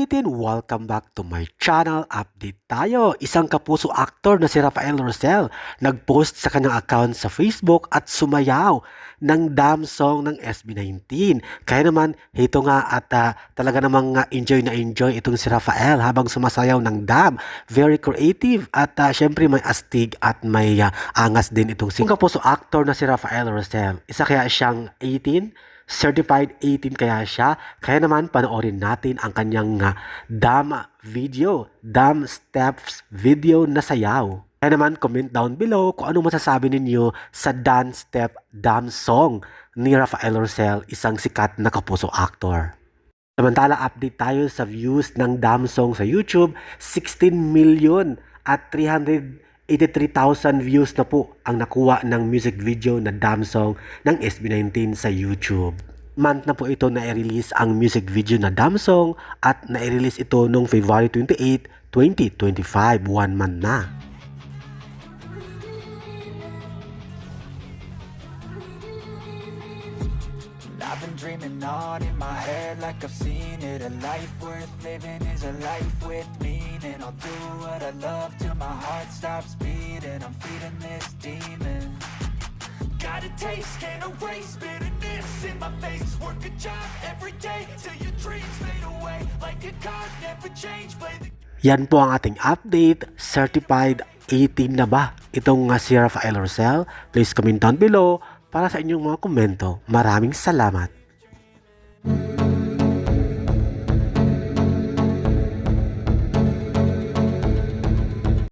18, welcome back to my channel. Update tayo. Isang kapuso actor na si Rafael Rosel nag-post sa kanyang account sa Facebook at sumayaw ng dam song ng SB19. Kaya naman, ito nga at ah, talaga namang ah, enjoy na enjoy itong si Rafael habang sumasayaw ng dam. Very creative at ah, syempre may astig at may ah, angas din itong si kapuso actor na si Rafael Rosel. Isa kaya siyang 18? Certified 18 kaya siya. Kaya naman panoorin natin ang kanyang uh, dam video, dam steps video na sayaw. Kaya naman comment down below kung ano masasabi ninyo sa dance step dam song ni Rafael Rosel, isang sikat na kapuso actor. Samantala, update tayo sa views ng dam song sa YouTube. 16 million at 383,000 views na po ang nakuha ng music video na dam song ng SB19 sa YouTube. Month na po ito na i-release ang music video na dam song at na-release ito noong February 28, 2025. One month na. I've been dreaming on in my head like I've seen it A life worth living is a life with meaning I'll do what I love till my heart stops beating I'm feeding this demon Got a taste, can't erase bitterness in my face Work a job every day till your dreams fade away Like a card, never change, play the Yan po ang ating update. Certified 18 na ba? Itong nga si Rafael Rosel. Please comment down below para sa inyong mga komento. Maraming salamat.